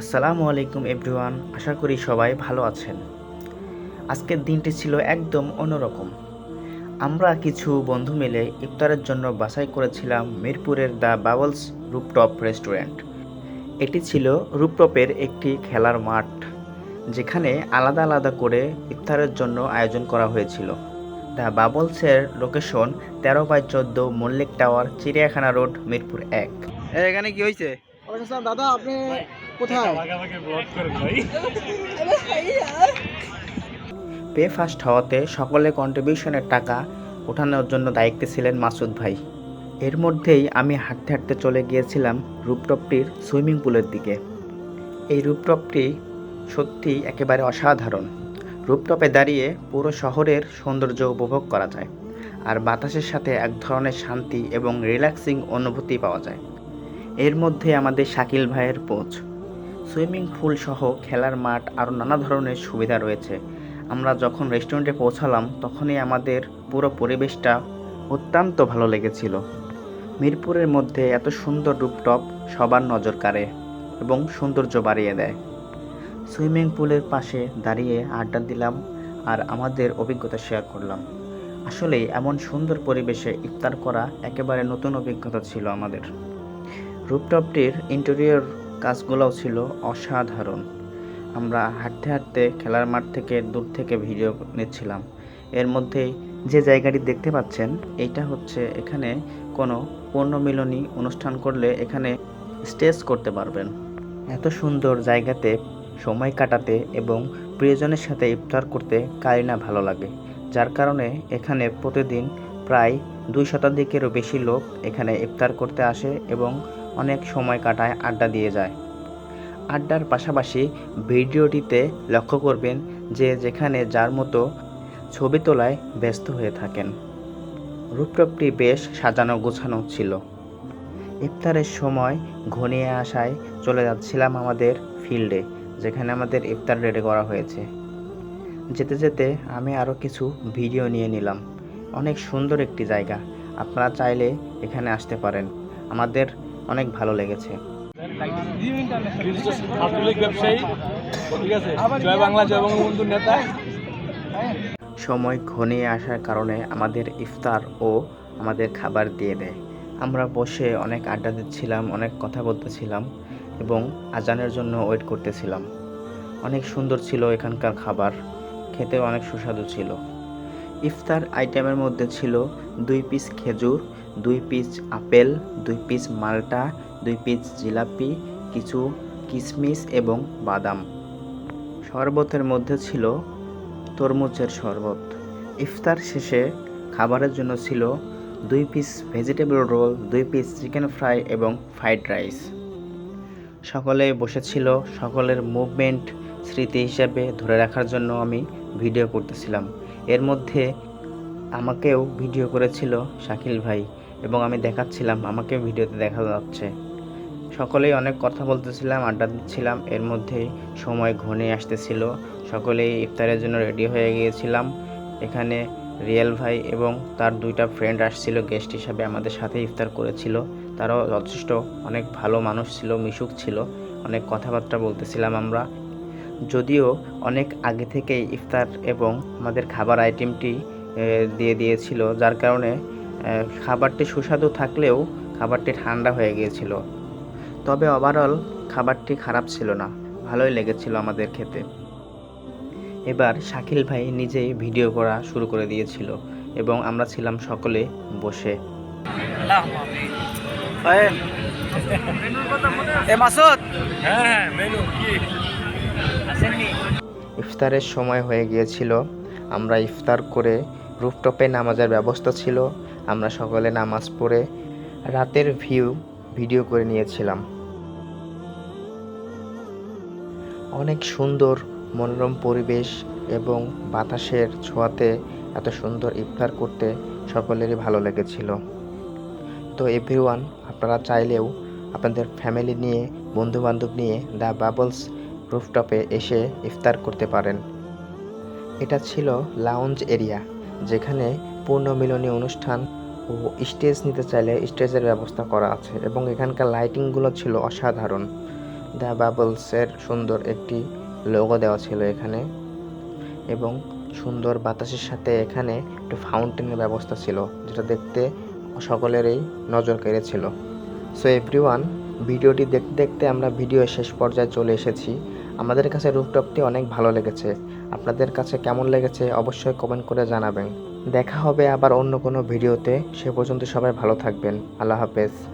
আসসালামু আলাইকুম এভরিওয়ান আশা করি সবাই ভালো আছেন। আজকের দিনটি ছিল একদম অন্যরকম। আমরা কিছু বন্ধু মিলে ইফতারের জন্য বাছাই করেছিলাম মিরপুরের দ্য বাবলস রুপটপ রেস্টুরেন্ট। এটি ছিল রুপটপের একটি খেলার মাঠ যেখানে আলাদা আলাদা করে ইফতারের জন্য আয়োজন করা হয়েছিল। দ্য বাবলসের লোকেশন তেরো বাই চোদ্দ মল্লিক টাওয়ার চিড়িয়াখানা রোড মিরপুর এক। এখানে কি হয়েছে দাদা আপনি কোথায়? পে ফার্স্ট হওয়াতে সকলে কন্ট্রিবিউশনের টাকা ওঠানোর জন্য দায়িত্বে ছিলেন মাসুদ ভাই। এর মধ্যেই আমি হাঁটতে হাঁটতে চলে গিয়েছিলাম রূপটপটির সুইমিং পুলের দিকে। এই রূপটপটি সত্যি একেবারে অসাধারণ। রূপটপে দাঁড়িয়ে পুরো শহরের সৌন্দর্য উপভোগ করা যায় আর বাতাসের সাথে এক ধরনের শান্তি এবং রিল্যাক্সিং অনুভূতি পাওয়া যায়। এর মধ্যে আমাদের শাকিল ভাইয়ের পোচ সুইমিং পুল সহ খেলার মাঠ আরও নানা ধরনের সুবিধা রয়েছে। আমরা যখন রেস্টুরেন্টে পৌঁছালাম, তখনই আমাদের পুরো পরিবেশটা অত্যন্ত ভালো লেগেছিল। মিরপুরের মধ্যে এত সুন্দর রূপটপ সবার নজর কাড়ে এবং সৌন্দর্য বাড়িয়ে দেয়। সুইমিং পুলের পাশে দাঁড়িয়ে আড্ডা দিলাম আর আমাদের অভিজ্ঞতা শেয়ার করলাম। আসলেই এমন সুন্দর পরিবেশে ইফতার করা একেবারে নতুন অভিজ্ঞতা ছিল আমাদের। রূপটপটির ইন্টেরিয়র কাজগুলোও ছিল অসাধারণ। আমরা হাঁটতে হাঁটতে খেলার মাঠ থেকে দূর থেকে ভিডিও নিচ্ছিলাম। এর মধ্যেই যে জায়গাটি দেখতে পাচ্ছেন, এইটা হচ্ছে এখানে কোনো পূর্ণমিলনী অনুষ্ঠান করলে এখানে স্টেজ করতে পারবেন। এত সুন্দর জায়গাতে সময় কাটাতে এবং প্রিয়জনের সাথে ইফতার করতে কারি না ভালো লাগে। যার কারণে এখানে প্রতিদিন প্রায় দুই শতাধিকেরও বেশি লোক এখানে ইফতার করতে আসে এবং অনেক সময় কাটায়, আড্ডা দিয়ে যায়। আড্ডার পাশাপাশি ভিডিওটিতে লক্ষ্য করবেন যে যেখানে যার মতো ছবি তোলায় ব্যস্ত হয়ে থাকেন। রূপটপটি বেশ সাজানো গোছানো ছিল। ইফতারের সময় ঘনিয়ে আসায় চলে যাচ্ছিলাম আমাদের ফিল্ডে, যেখানে আমাদের ইফতার রেডি করা হয়েছে। যেতে যেতে আমি আরও কিছু ভিডিও নিয়ে নিলাম। অনেক সুন্দর একটি জায়গা। আপনারা চাইলে এখানে আসতে পারেন। আমাদের অনেক ভালো লেগেছে। ব্যবসায়ী ঠিক আছে? জয় বাংলা জয় বঙ্গবন্ধু নেতা। সময় ঘনিয়ে আসার কারণে আমাদের ইফতার ও আমাদের খাবার দিয়ে দেয়। আমরা বসে অনেক আড্ডা দিচ্ছিলাম অনেক কথা বলতেছিলাম এবং আজানের জন্য ওয়েট করতেছিলাম। অনেক সুন্দর ছিল এখানকার খাবার খেতেও অনেক সুস্বাদু ছিল। ইফতার আইটেমের মধ্যে ছিল দুই পিস খেজুর, দুই পিস আপেল, দুই পিস মাল্টা, দুই পিস জিলাপি, কিছু কিশমিশ এবং বাদাম। শরবতের মধ্যে ছিল তরমুজের শরবত। ইফতার শেষে খাবারের জন্য ছিল দুই পিস ভেজিটেবল রোল, দুই পিস চিকেন ফ্রাই এবং ফ্রাইড রাইস। সকলে বসেছিল, সকলের মুভমেন্ট স্মৃতি হিসাবে ধরে রাখার জন্য আমি ভিডিও করতেছিলাম। এর মধ্যে আমাকেও ভিডিও করেছিল শাকিল ভাই এবং আমি দেখাচ্ছিলাম, আমাকেও ভিডিওতে দেখা যাচ্ছে। সকলেই অনেক কথা বলতেছিলাম, আড্ডা দিচ্ছিলাম, এর মধ্যেই সময় ঘনে আসতেছিল। সকলেই ইফতারের জন্য রেডি হয়ে গিয়েছিলাম। এখানে রিয়েল ভাই এবং তার দুইটা ফ্রেন্ড আসছিল গেস্ট হিসাবে আমাদের সাথে ইফতার করেছিল। তারাও যথেষ্ট অনেক ভালো মানুষ ছিল, মিশুক ছিল। অনেক কথাবার্তা বলতেছিলাম আমরা। যদিও অনেক আগে থেকেই ইফতার এবং আমাদের খাবার আইটেমটি দিয়ে দিয়েছিল যার কারণে খাবারটি সুস্বাদু থাকলেও খাবারটি ঠান্ডা হয়ে গিয়েছিল। তবে ওভারঅল খাবারটি খারাপ ছিল না ভালোই লেগেছিল আমাদের খেতে। এবার শাকিল ভাই নিজেই ভিডিও করা শুরু করে দিয়েছিল এবং আমরা ছিলাম সকলে বসে। এ মাসুদ। হ্যাঁ মেনু কি? ইফতারের সময় হয়ে গিয়েছিল। আমরা ইফতার করে রুফটপে নামাজের ব্যবস্থা ছিল। আমরা সকলে নামাজ পড়ে রাতের ভিউ ভিডিও করে নিয়েছিলাম। অনেক সুন্দর মনোরম পরিবেশ এবং বাতাসের ছোঁয়াতে এত সুন্দর ইফতার করতে সকলেরই ভালো লেগেছিল। তো এভরিওয়ান আপনারা চাইলেও আপনাদের ফ্যামিলি নিয়ে, বন্ধুবান্ধব নিয়ে দ্য বাবলস রুফটপে এসে ইফতার করতে পারেন। এটা ছিল লাউঞ্জ এরিয়া যেখানে পূর্ণমিলনী অনুষ্ঠান ও স্টেজ নিতে চাইলে স্টেজের ব্যবস্থা করা আছে এবং এখানকার লাইটিংগুলো ছিল অসাধারণ। দ্য বাবলসের সুন্দর একটি লোগো দেওয়া ছিল এখানে এবং সুন্দর বাতাসের সাথে এখানে একটু ফাউন্টেনের ব্যবস্থা ছিল, যেটা দেখতে সকলেরই নজর কেড়েছিল। সো এভরিওয়ান ভিডিওটি দেখতে দেখতে আমরা ভিডিও শেষ পর্যায়ে চলে এসেছি। আমাদের কাছে রুফটপটি অনেক ভালো লেগেছে। আপনাদের কাছে কেমন লেগেছে অবশ্যই কমেন্ট করে জানাবেন। দেখা হবে আবার অন্য কোনো ভিডিওতে। সে পর্যন্ত সবাই ভালো থাকবেন। আল্লাহ হাফেজ।